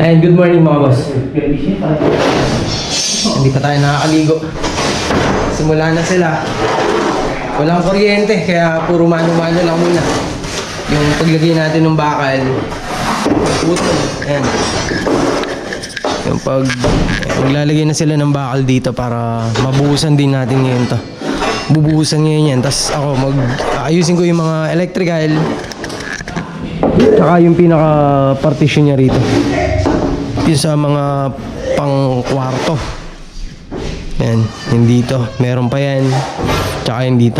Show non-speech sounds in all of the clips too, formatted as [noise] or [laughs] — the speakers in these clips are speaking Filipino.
And good morning mga boss. Hindi pa tayo nakakaligo. Simula na sila. Walang kuryente, kaya puro mano-mano lang muna. Yung paglagay natin ng bakal, utol. Ayan. Yung pag maglalagay na sila ng bakal dito para mabuhusan din natin ngayon to. Bubuhusan ngayon yan. Tapos ako mag ayusin ko yung mga electrical. Tsaka yung pinaka partition niya rito. Yung sa mga pang kwarto. Yan, yung dito. Meron pa yan. Tsaka yung dito.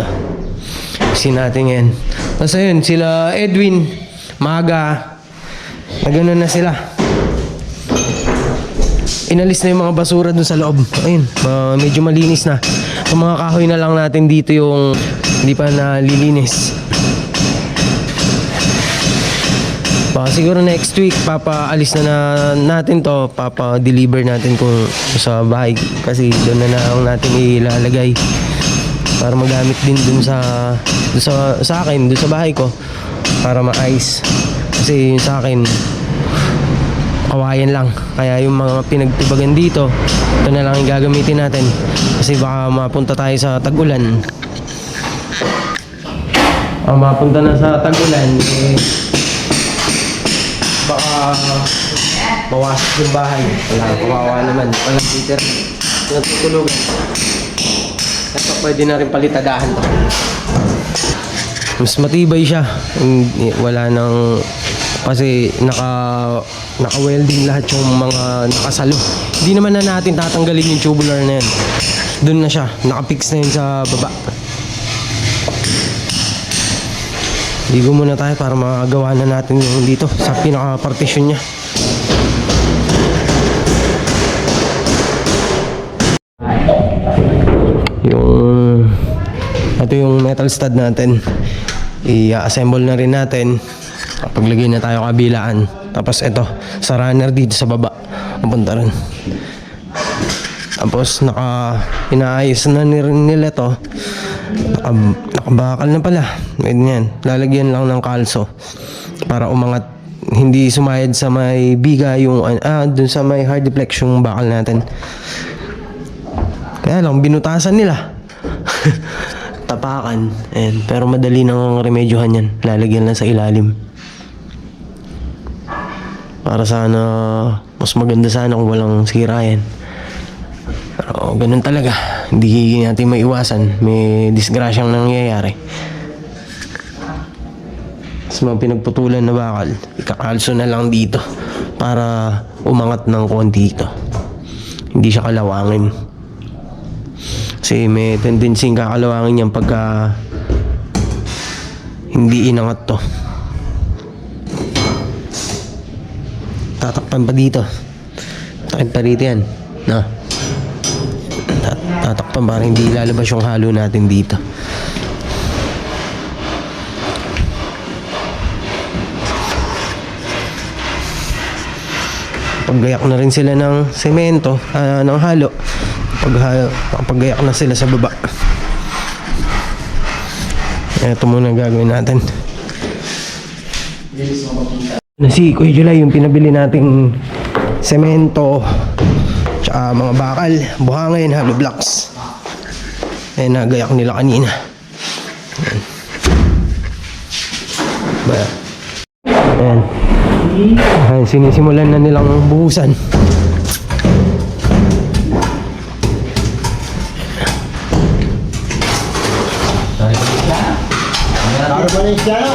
Kasi natin yan. Tapos ayun, sila Edwin, Maga, na gano'n na sila. Inalis na yung mga basura dun sa loob. Ayun, ma- medyo malinis na. Yung mga kahoy na lang natin dito yung hindi pa nalilinis. Baka siguro next week papaalis na, na natin to, papa-deliver natin kung sa bahay kasi doon na lang natin ilalagay para magamit din dun sa dun sa sa akin, dun sa bahay ko para ma-ice. Kasi yung sa akin kawayan lang. Kaya yung mga pinagtibagan dito, ito na lang yung gagamitin natin. Kasi baka mapunta tayo sa tag-ulan. Ang mapunta na sa tag-ulan, eh, baka bawas yung bahay. Wala, kawawa naman. Walang heater. Natutulugan. Ito pwede na rin palitadahan to. Mas matibay siya. Wala nang kasi naka naka-welding lahat yung mga nakasalo. Hindi naman na natin tatanggalin yung tubular na yan. Doon na siya. Nakapix na yun sa baba. Ligo muna tayo para magawa na natin yung dito sa pinaka-partition niya. Yung ito yung metal stud natin. I-assemble na rin natin. Paglagay na tayo kabilaan. Tapos ito, sa runner dito sa baba. Papunta rin. Tapos naka inaayos na nila to. Naka, nakabakal na pala. Ganyan. Lalagyan lang ng kalso para umangat hindi sumayad sa may biga yung ah dun sa may hard deflection yung bakal natin. Kaya lang binutasan nila. [laughs] Tapakan. Ayan. Pero madali nang remedyohan yan. Lalagyan lang sa ilalim. Para sana mas maganda sana kung walang sira yan. Pero ganun talaga. Hindi natin maiwasan. May disgrasyang nangyayari. Sa mga pinagputulan na bakal, ikakalso na lang dito para umangat ng konti ito. Hindi siya kalawangin. Kasi may tendency kakalawangin yan pagka hindi inangat to. Tatakpan pa dito. Tatakpan pa rito yan. Na. Tat- Tatakpan para hindi lalabas yung halo natin dito. Paggayak na rin sila ng semento, ah, ng halo. Pag, paggayak na sila sa baba. Ito muna gagawin natin. Na si Kuya July, yung pinabili nating semento, tsaka mga bakal, buhangin, hollow blocks. Eh, nagayak nila kanina. Ayan. Ba? Ayan. Ayan, sinisimulan na nilang buhusan. Ano ba na yung piano?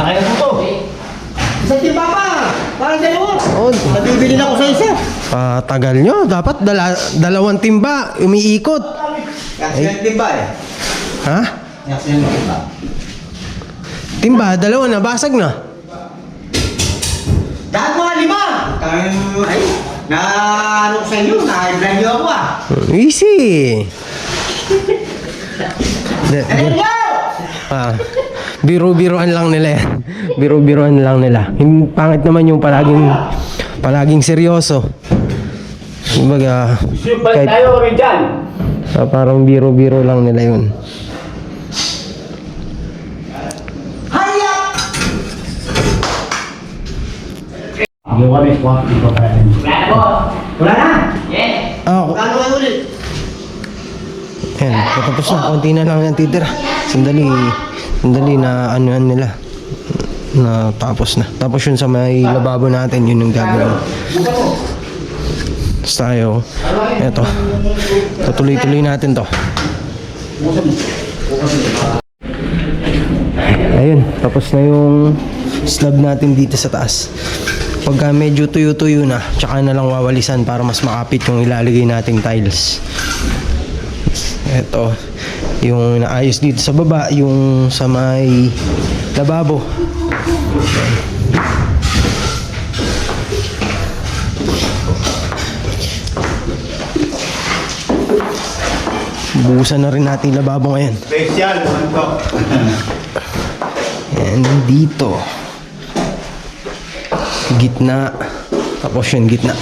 Nakaya mo to. Isang timba pa! Parang dalawa! Oh, Nabibili na ako sa isa. patagal nyo. Dapat dala, dalawang timba, umiikot. Kasi yung timba eh. Ha? Kasi yung timba. Timba, dalawa na, basag na. Dahil mga lima! Tangin ay, na ano ko sa inyo, na-blind nyo ako ah. Easy. De- de- nyo? ah, biro-biroan lang nila yan. Biro-biroan lang nila. Yung pangit naman yung palaging palaging seryoso. Kumbaga, kahit, tayo rin dyan. ah, parang biro-biro lang nila yun. Yung kami, swak, di ko kaya. Wala na po. Wala na. Ah, Magkano kayo ulit? Ayan, patapos na. Konti na lang yung titira. Sandali, sandali na ano yan nila. Na tapos na. Tapos yun sa may lababo natin, yun yung gagawin. Tapos tayo, eto. Tutuloy-tuloy natin to. Ayun, tapos na yung slab natin dito sa taas. Pagka medyo tuyo-tuyo na, tsaka na lang wawalisan para mas makapit yung ilalagay nating tiles. Ito, yung naayos dito sa baba, yung sa may lababo. Buhusan na rin natin yung lababo ngayon. Special, to? [laughs] And dito. Gitna. Tapos yun, gitna.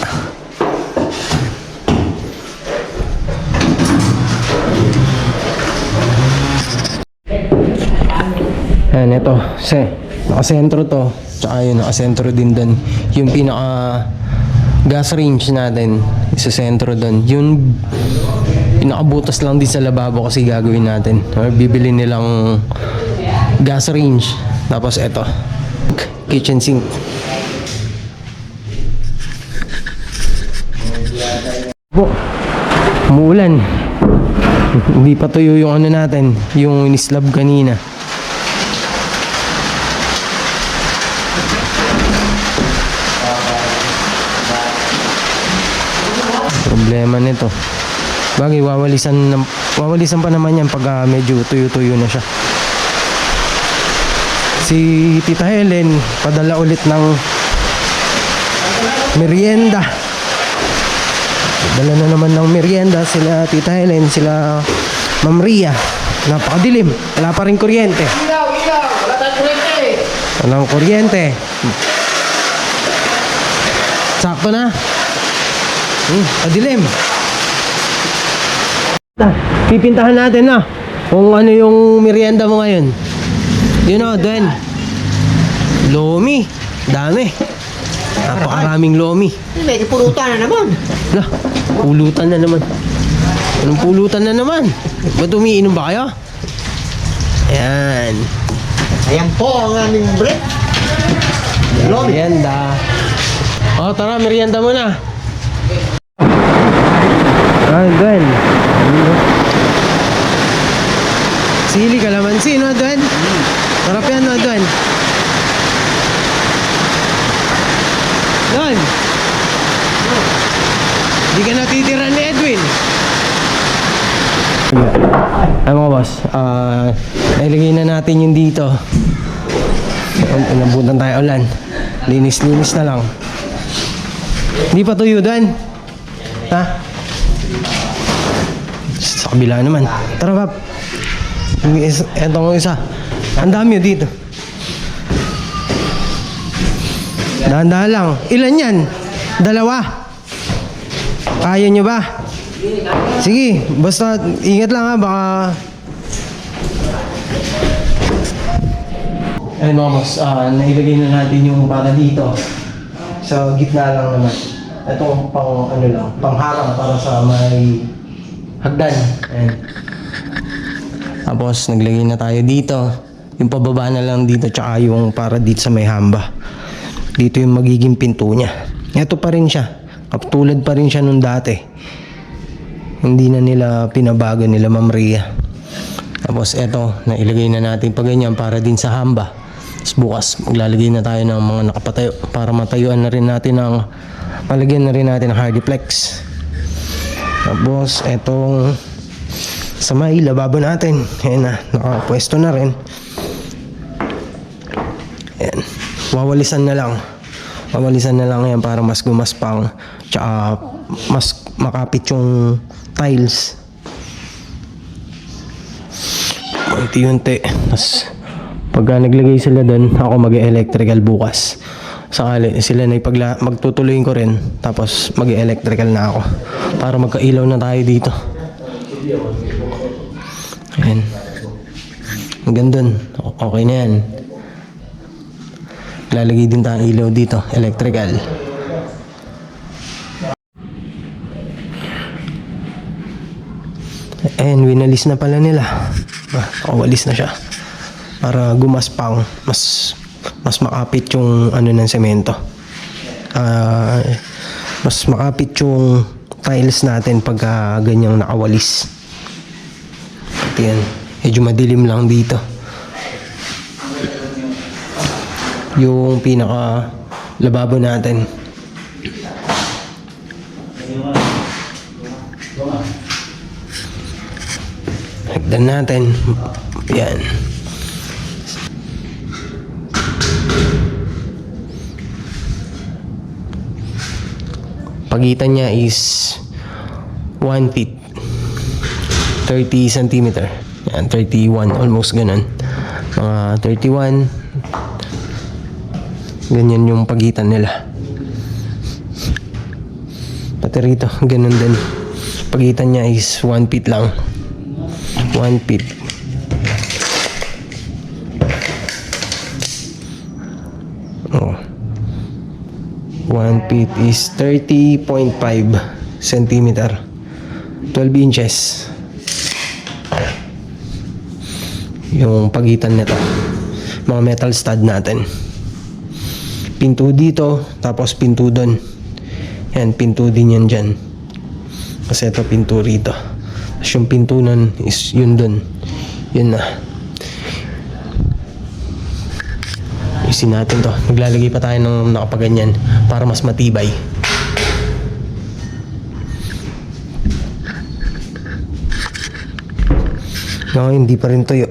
Ayan, ito. Kasi, nakasentro to. Tsaka yun, nakasentro din doon. Yung pinaka gas range natin, isa sentro doon. Yung pinakabutas lang din sa lababo kasi gagawin natin. Or bibili nilang gas range. Tapos ito, kitchen sink. Po, umuulan. [laughs] Hindi pa tuyo yung ano natin, yung inislab kanina. Problema nito. Bagay, wawalisan, wawalisan pa naman yan pag ah, medyo tuyo-tuyo na siya. Si Tita Helen, padala ulit ng merienda. Dala na naman ng merienda sila Tita Helen, sila Ma'am Ria. Napakadilim. Wala pa rin kuryente. Ilaw, ilaw. Wala tayong kurente. Walang kuryente. Sakto na. Hmm, padilim. Ah, Pipintahan natin na kung ano yung merienda mo ngayon. You know, then, lomi. Dami. Napakaraming lomi. Medyo purutan na naman. Lah, pulutan na naman. Anong pulutan na naman? Ba't umiinom ba kayo? Ayan. Ayan po ang aming break. Lomi. Merienda. Oh, tara, merienda mo Ay, Gwen. Sili kalamansi, no, Gwen? Sarap yan, no, Gwen? Gwen! Di ka natitira ni Edwin. Ay mga boss, ah, nailagay na natin yung dito. Nabutan tayo ulan. Linis-linis na lang. Hindi pa tuyo doon. Ha? Kabila naman. Tara, Pap. Isa- Etong isa. Ang dami yun dito. Dahan-dahan lang. Ilan yan? Dalawa. Kaya nyo ba? Sige, basta ingat lang ha, baka... Ayun mga boss, ah, nailagay na natin yung para dito. Sa gitna lang naman. Ito pang ano lang, pangharang para sa may hagdan. Ayan. Tapos naglagay na tayo dito. Yung pababa na lang dito tsaka yung para dito sa may hamba. Dito yung magiging pinto niya. Ito pa rin siya. Katulad pa rin siya nung dati. Hindi na nila pinabago nila Ma'am Ria. Tapos eto, nailagay na natin pa ganyan para din sa hamba. Tapos bukas, maglalagay na tayo ng mga nakapatayo para matayuan na rin natin ng palagyan na rin natin ng hardiplex. Tapos etong sa may lababo natin. Ayan na, nakapwesto na rin. Ayan. Wawalisan na lang. Wawalisan na lang yan para mas gumaspang. Tsaka mas makapit yung tiles. Unti-unti. Tapos pagka naglagay sila doon, ako mag-electrical bukas sakali sila na ipagla magtutuloy ko rin tapos mag electrical na ako para magkailaw na tayo dito. Ayan. Hanggang dun okay na yan. Lalagay din tayong ilaw dito electrical. And winalis na pala nila. Ah, walis na siya para gumaspang mas mas makapit yung ano ng semento. Ah, mas makapit yung tiles natin pagka ganyang nakawalis. At yan, medyo madilim lang dito. Yung pinaka lababo natin. Hagdan natin. Yan. Pagitan niya is 1 feet. 30 centimeter. Yan, 31. Almost ganun. Mga 31. Ganyan yung pagitan nila. Pati rito, ganun din. Pagitan niya is 1 feet lang. 1 feet. 1 feet is 30.5 centimeter. 12 inches. Yung pagitan nito. Mga metal stud natin. Pinto dito, tapos pinto doon. Yan, pinto din yan dyan. Kasi ito pinto rito. Tapos yung pinto nun is yun doon. Yun na. Isin natin to. Maglalagay pa tayo ng nakapaganyan para mas matibay. No, hindi pa rin tuyo.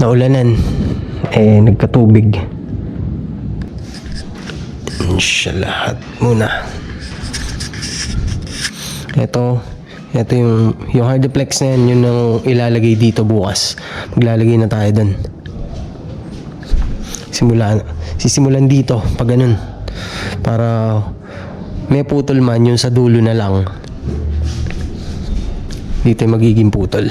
Naulanan. Eh, nagkatubig. Siya lahat muna. Ito, ito yung, yung hardplex na yan, yun ang ilalagay dito bukas. Maglalagay na tayo dun. Simula, sisimulan dito, pag ganun. Para may putol man, yun sa dulo na lang. Dito yung magiging putol.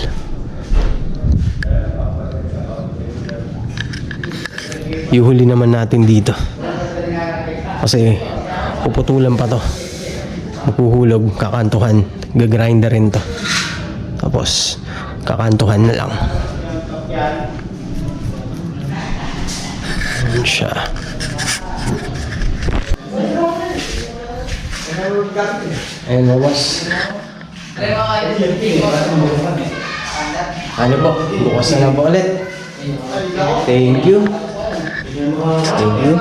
Ihuli naman natin dito. Kasi puputulan pa to. Mapuhulog, kakantuhan. Gagrinder rin to. Tapos, kakantuhan na lang. Ayan siya. Ayan boss. Ano po? Bukas na lang po ulit. Thank you. Thank you.